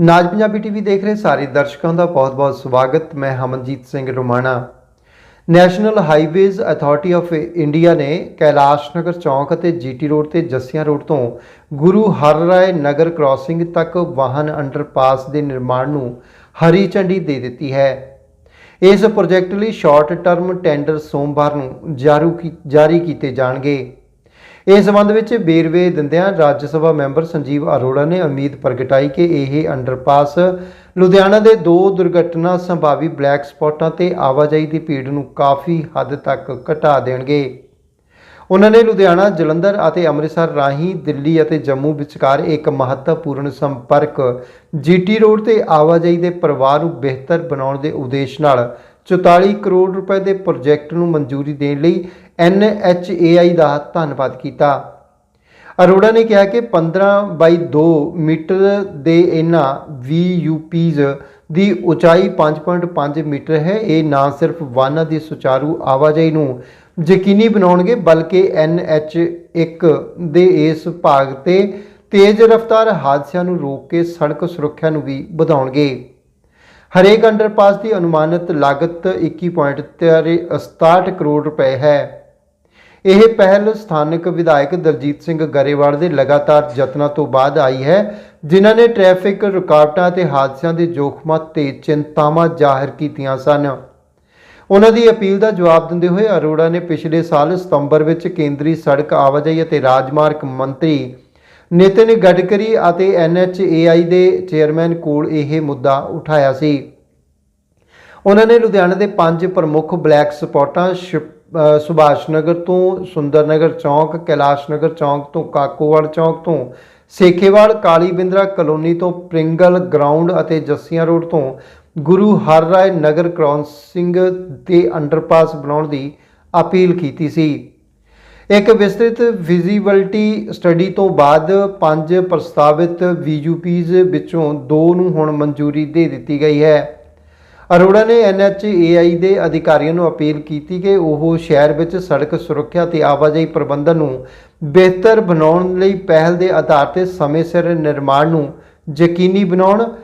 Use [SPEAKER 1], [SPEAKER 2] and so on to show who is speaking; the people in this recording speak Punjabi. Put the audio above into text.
[SPEAKER 1] ਨਾਜ ਪੰਜਾਬੀ ਟੀਵੀ ਦੇਖ ਰਹੇ ਸਾਰੇ ਦਰਸ਼ਕਾਂ ਦਾ ਬਹੁਤ-ਬਹੁਤ ਸਵਾਗਤ। ਮੈਂ Hamanjit Singh Romana. National highways authority of India ਨੇ ਕੈਲਾਸ਼ ਨਗਰ ਚੌਂਕ ਅਤੇ ਜੀਟੀ ਰੋਡ ਤੇ ਜੱਸੀਆਂ ਰੋਡ ਤੋਂ ਗੁਰੂ ਹਰ ਰਾਏ ਨਗਰ ਕ੍ਰਾਸਿੰਗ ਤੱਕ ਵਾਹਨ ਅੰਡਰਪਾਸ ਦੇ ਨਿਰਮਾਣ ਨੂੰ ਹਰੀ ਝੰਡੀ ਦੇ ਦਿੱਤੀ ਹੈ। ਇਸ ਪ੍ਰੋਜੈਕਟ ਲਈ ਸ਼ਾਰਟ ਟਰਮ ਟੈਂਡਰ ਸੋਮਵਾਰ ਨੂੰ ਜਾਰੂ ਕੀ- ਜਾਰੀ ਕੀਤੇ ਜਾਣਗੇ। ਇਸ ਸੰਬੰਧ ਵਿੱਚ ਬੇਰਵੇ ਦਿੰਦਿਆਂ ਰਾਜ ਸਭਾ ਮੈਂਬਰ ਸੰਜੀਵ ਅਰੋੜਾ ਨੇ ਉਮੀਦ ਪ੍ਰਗਟਾਈ ਕਿ ਇਹ ਅੰਡਰਪਾਸ ਲੁਧਿਆਣਾ ਦੇ ਦੋ ਦੁਰਘਟਨਾ ਸੰਭਾਵੀ ਬਲੈਕ ਸਪੌਟਾਂ ਤੇ ਆਵਾਜਾਈ ਦੀ ਭੀੜ ਨੂੰ ਕਾਫੀ ਹੱਦ ਤੱਕ ਘਟਾ ਦੇਣਗੇ। ਉਹਨਾਂ ਨੇ ਲੁਧਿਆਣਾ, ਜਲੰਧਰ ਅਤੇ ਅੰਮ੍ਰਿਤਸਰ ਰਾਹੀਂ ਦਿੱਲੀ ਅਤੇ ਜੰਮੂ ਵਿਚਕਾਰ ਇੱਕ ਮਹੱਤਵਪੂਰਨ ਸੰਪਰਕ, ਜੀਟੀ ਰੋਡ ਤੇ ਆਵਾਜਾਈ ਦੇ ਪ੍ਰਵਾਹ ਨੂੰ ਬਿਹਤਰ ਬਣਾਉਣ ਦੇ ਉਦੇਸ਼ ਨਾਲ 44 ਕਰੋੜ ਰੁਪਏ ਦੇ ਪ੍ਰੋਜੈਕਟ ਨੂੰ ਮਨਜ਼ੂਰੀ ਦੇਣ ਲਈ NHAI ਦਾ ਧੰਨਵਾਦ ਕੀਤਾ। ਅਰੋੜਾ ਨੇ ਕਿਹਾ ਕਿ 15 ਬਾਈ 2 ਮੀਟਰ ਦੇ ਇਹਨਾਂ VUPs ਦੀ ਉਚਾਈ 5.5 ਮੀਟਰ ਹੈ। ਇਹ ਨਾ ਸਿਰਫ ਵਾਹਨਾਂ ਦੀ ਸੁਚਾਰੂ ਆਵਾਜਾਈ ਨੂੰ ਯਕੀਨੀ ਬਣਾਉਣਗੇ, ਬਲਕਿ NH1 ਦੇ ਇਸ ਭਾਗ ਤੇ ਤੇਜ਼ ਰਫ਼ਤਾਰ ਹਾਦਸਿਆਂ ਨੂੰ ਰੋਕ ਕੇ ਸੜਕ ਸੁਰੱਖਿਆ ਨੂੰ ਵੀ ਵਧਾਉਣਗੇ। ਹਰੇਕ ਅੰਡਰਪਾਸ ਦੀ ਅਨੁਮਾਨਿਤ ਲਾਗਤ 21.67 ਕਰੋੜ ਰੁਪਏ ਹੈ। ਇਹ ਪਹਿਲ ਸਥਾਨਕ ਵਿਧਾਇਕ ਦਲਜੀਤ ਸਿੰਘ ਗਰੇਵਾਲ ਦੇ ਲਗਾਤਾਰ ਯਤਨਾਂ ਤੋਂ ਬਾਅਦ ਆਈ ਹੈ, ਜਿਨ੍ਹਾਂ ਨੇ ਟ੍ਰੈਫਿਕ ਰੁਕਾਵਟਾਂ ਅਤੇ ਹਾਦਸਿਆਂ ਦੇ ਜੋਖਮਾਂ ਤੇ ਚਿੰਤਾਵਾਂ ਜ਼ਾਹਿਰ ਕੀਤੀਆਂ ਸਨ। ਉਹਨਾਂ ਦੀ ਅਪੀਲ ਦਾ ਜਵਾਬ ਦਿੰਦੇ ਹੋਏ ਅਰੋੜਾ ਨੇ ਪਿਛਲੇ ਸਾਲ ਸਤੰਬਰ ਵਿੱਚ ਕੇਂਦਰੀ ਸੜਕ ਆਵਾਜਾਈ ਅਤੇ ਰਾਜਮਾਰਗ ਮੰਤਰੀ ਨਿਤਿਨ ਗਡਕਰੀ ਅਤੇ NHAI ਦੇ ਚੇਅਰਮੈਨ ਕੋਲ ਇਹ ਮੁੱਦਾ ਉਠਾਇਆ ਸੀ। ਉਹਨਾਂ ਨੇ ਲੁਧਿਆਣਾ ਦੇ ਪੰਜ ਪ੍ਰਮੁੱਖ ਬਲੈਕ ਸਪੌਟਾਂ ਸ਼ਿਪ- ਸੁਭਾਸ਼ ਨਗਰ ਤੋਂ ਸੁੰਦਰ ਨਗਰ ਚੌਂਕ ਕੈਲਾਸ਼ ਨਗਰ ਚੌਂਕ ਤੋਂ ਕਾਕੋਵਾਲ ਚੌਂਕ ਤੋਂ ਸੇਖੇਵਾਲ ਕਾਲੀ ਬਿੰਦਰਾ ਕਲੋਨੀ ਤੋਂ ਪ੍ਰਿੰਗਲ ਗਰਾਊਂਡ ਅਤੇ ਜੱਸੀਆਂ ਰੋਡ ਤੋਂ ਗੁਰੂ ਹਰ ਰਾਏ ਨਗਰ ਕ੍ਰਾਸਿੰਗ ਤੇ ਅੰਡਰਪਾਸ ਬਣਾਉਣ ਦੀ ਅਪੀਲ ਕੀਤੀ ਸੀ। ਇੱਕ ਵਿਸਤ੍ਰਿਤ ਵਿਜ਼ੀਬਿਲਟੀ ਸਟੱਡੀ ਤੋਂ ਬਾਅਦ ਪੰਜ ਪ੍ਰਸਤਾਵਿਤ VUPs ਵਿੱਚੋਂ ਦੋ ਨੂੰ ਹੁਣ ਮਨਜ਼ੂਰੀ ਦੇ ਦਿੱਤੀ ਗਈ ਹੈ। ਅਰੋੜਾ ਨੇ NHAI ਦੇ ਅਧਿਕਾਰੀਆਂ ਨੂੰ ਅਪੀਲ ਕੀਤੀ ਕਿ ਉਹ ਸ਼ਹਿਰ ਵਿੱਚ ਸੜਕ ਸੁਰੱਖਿਆ ਤੇ ਆਵਾਜਾਈ ਪ੍ਰਬੰਧਨ ਨੂੰ ਬਿਹਤਰ ਬਣਾਉਣ ਲਈ ਪਹਿਲ ਦੇ ਆਧਾਰ ਤੇ ਸਮੇਂ ਸਿਰ ਨਿਰਮਾਣ ਨੂੰ ਯਕੀਨੀ ਬਣਾਉਣ